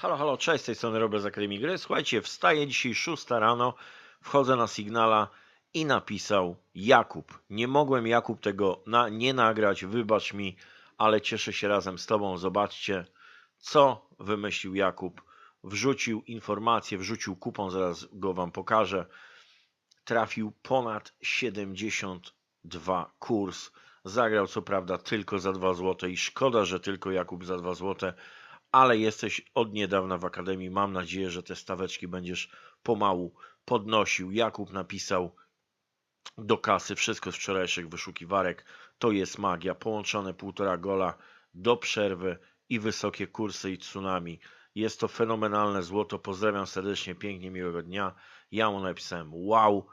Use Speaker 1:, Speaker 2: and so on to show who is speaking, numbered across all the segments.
Speaker 1: Halo, halo, cześć, z tej strony Robert z Akademii Gry. Słuchajcie, wstaję dzisiaj 6 rano, wchodzę na Signala i napisał Jakub. Nie mogłem Jakub tego na, nie nagrać, wybacz mi, ale cieszę się razem z Tobą. Zobaczcie, co wymyślił Jakub. Wrzucił informację, wrzucił kupon, zaraz go Wam pokażę. Trafił ponad 72 kurs. Zagrał co prawda tylko za 2 zł i szkoda, że tylko Jakub za 2 zł, ale jesteś od niedawna w Akademii. Mam nadzieję, że te staweczki będziesz pomału podnosił. Jakub napisał do kasy wszystko z wczorajszych wyszukiwarek. To jest magia. Połączone półtora gola do przerwy i wysokie kursy i tsunami. Jest to fenomenalne złoto. Pozdrawiam serdecznie, pięknie, miłego dnia. Ja mu napisałem wow.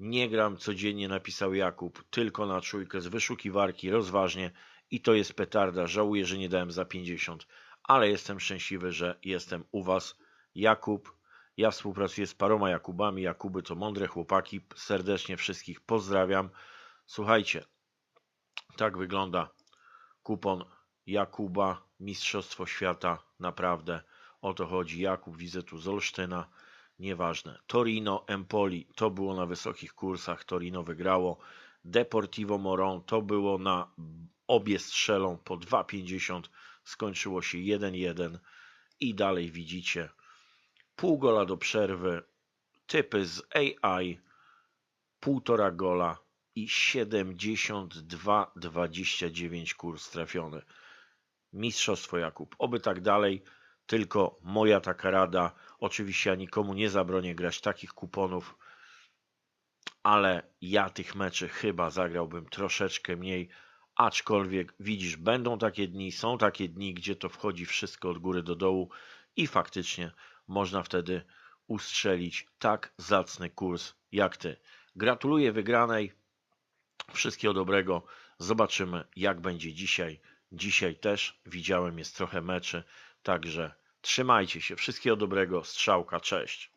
Speaker 1: Nie gram codziennie, napisał Jakub, tylko na czujkę z wyszukiwarki, rozważnie i to jest petarda. Żałuję, że nie dałem za 50, ale jestem szczęśliwy, że jestem u Was. Jakub, ja współpracuję z paroma Jakubami. Jakuby to mądre chłopaki. Serdecznie wszystkich pozdrawiam. Słuchajcie, tak wygląda kupon Jakuba, Mistrzostwo Świata. Naprawdę o to chodzi. Jakub, widzę tu z Olsztyna. Nieważne. Torino, Empoli, to było na wysokich kursach. Torino wygrało. Deportivo Moron, to było na obie strzelą po 2,50. Skończyło się 1-1. I dalej widzicie pół gola do przerwy, typy z AI, półtora gola i 72-29 kurs trafiony. Mistrzostwo Jakub. Oby tak dalej, tylko moja taka rada. Oczywiście ja nikomu nie zabronię grać takich kuponów, ale ja tych meczy chyba zagrałbym troszeczkę mniej. Aczkolwiek widzisz, będą takie dni, są takie dni, gdzie to wchodzi wszystko od góry do dołu i faktycznie można wtedy ustrzelić tak zacny kurs jak ty. Gratuluję wygranej. Wszystkiego dobrego. Zobaczymy, jak będzie dzisiaj. Dzisiaj też widziałem jest trochę meczy, także trzymajcie się. Wszystkiego dobrego. Strzałka, cześć.